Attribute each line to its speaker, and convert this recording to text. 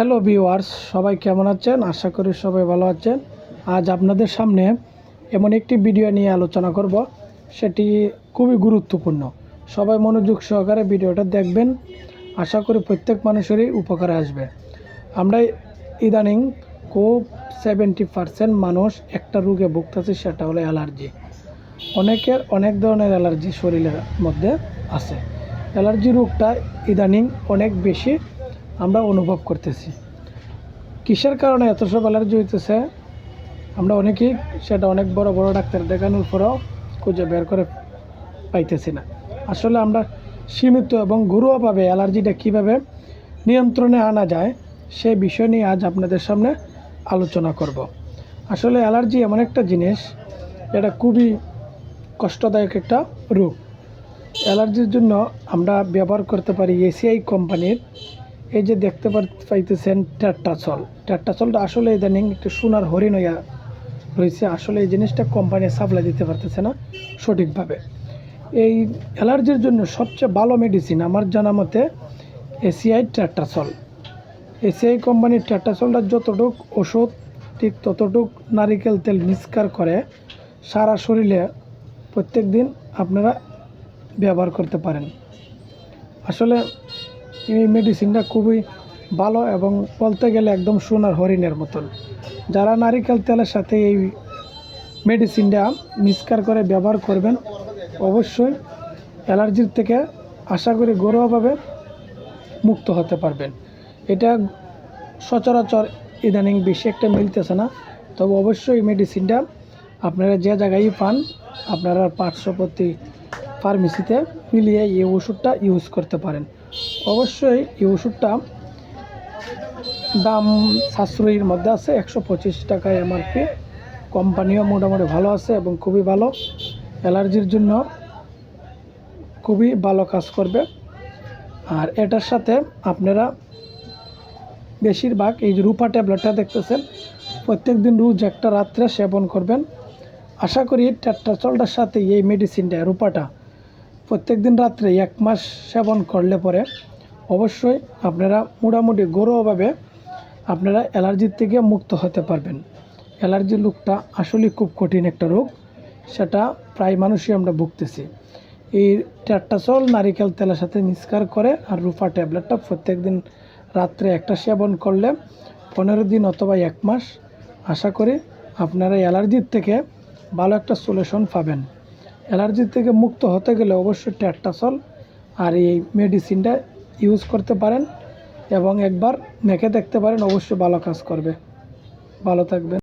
Speaker 1: Hello viewers, সবাই কেমন আছেন? আশা করি সবাই ভালো আছেন। আজ আপনাদের সামনে এমন একটি ভিডিও নিয়ে আলোচনা করব। সেটি খুবই গুরুত্বপূর্ণ। সবাই মনোযোগ সহকারে ভিডিওটা দেখবেন। আশা করি প্রত্যেক মানুষেরই উপকারে আসবে। আমরা ইদানিং খুব সেভেন্টি পারসেন্ট মানুষ একটা রোগে ভুগতেছে, সেটা হলো অ্যালার্জি। অনেকের অনেক ধরনের অ্যালার্জি শরীরের মধ্যে আছে। অ্যালার্জি রোগটা ইদানিং অনেক বেশি আমরা অনুভব করতেছি। কিসের কারণে এত সব অ্যালার্জি হইতেছে? আমরা অনেকেই সেটা অনেক বড় বড় ডাক্তার দেখানোর পরেও খুঁজে বের করে পাইতেছি না। আসলে আমরা সীমিত এবং ঘরোয়াভাবে অ্যালার্জিটা কীভাবে নিয়ন্ত্রণে আনা যায় সেই বিষয় নিয়ে আজ আপনাদের সামনে আলোচনা করব। আসলে অ্যালার্জি এমন একটা জিনিস এটা খুবই কষ্টদায়ক একটা রোগ। অ্যালার্জির জন্য আমরা ব্যবহার করতে পারি এসিআই কোম্পানির এই যে দেখতে পাইতেছেন ট্যাট্টাচল ট্যাট্টাচলটা আসলে ইদানিং একটু সোনার হরিণ হইয়া রয়েছে আসলে এই জিনিসটা কোম্পানি সাপ্লাই দিতে পারতেছে না সঠিকভাবে। এই অ্যালার্জির জন্য সবচেয়ে ভালো মেডিসিন আমার জানা মতে এসিআই ট্যাট্টাচল এসিআই কোম্পানির ট্যাট্টাচলটা যতটুক ওষুধ ঠিক ততটুক নারিকেল তেল মিক্সকার করে, সারা শরীরে প্রত্যেক দিন আপনারা ব্যবহার করতে পারেন। আসলে এই মেডিসিনটা খুবই ভালো এবং বলতে গেলে একদম সোনার হরিণের মতন। যারা নারিকেল তেলের সাথে এই মেডিসিনটা মিক্সকার করে ব্যবহার করবেন, অবশ্যই অ্যালার্জির থেকে আশা করি ঘরোয়াভাবে মুক্ত হতে পারবেন। এটা সচরাচর ইদানিং বেশি একটা মিলতেছে না, তবে অবশ্যই এই মেডিসিনটা আপনারা যে জায়গায় পান, আপনারা পার্শ্ববর্তী ফার্মেসিতে মিলিয়ে এই ওষুধটা ইউজ করতে পারেন। অবশ্যই এই ওষুধটা দাম সাশ্রয়ীর মধ্যে আছে, একশো পঁচিশ টাকা এমআরপি কোম্পানিও মোটামুটি ভালো আছে এবং খুবই ভালো। অ্যালার্জির জন্য খুবই ভালো কাজ করবে। আর এটার সাথে আপনারা বেশিরভাগ এই যে রূপা ট্যাবলেটটা দেখতেছেন প্রত্যেক দিন রোজ একটা রাত্রে সেবন করবেন। আশা করি ট্যাট্টাচলটার সাথে এই মেডিসিনটা রূপাটা প্রত্যেক দিন রাত্রে এক মাস সেবন করলে পরে অবশ্যই আপনারা মোটামুটি গৌরবভাবে আপনারা অ্যালার্জির থেকে মুক্ত হতে পারবেন। অ্যালার্জির রোগটা আসলে খুব কঠিন একটা রোগ, সেটা প্রায় মানুষই আমরা ভুগতেছি। এই ট্যাট্টাচল নারিকেল তেলের সাথে মিক্সকার করে আর রুফা ট্যাবলেটটা প্রত্যেক দিন রাত্রে একটা সেবন করলে পনেরো দিন অথবা এক মাস, আশা করি আপনারা অ্যালার্জির থেকে ভালো একটা সলিউশন পাবেন। অ্যালার্জির থেকে মুক্ত হতে গেলে অবশ্যই ট্যাট্টাসল আর এই মেডিসিনটা ইউজ করতে পারেন এবং একবার মেখে দেখতে পারেন, অবশ্যই ভালো কাজ করবে। ভালো থাকবেন।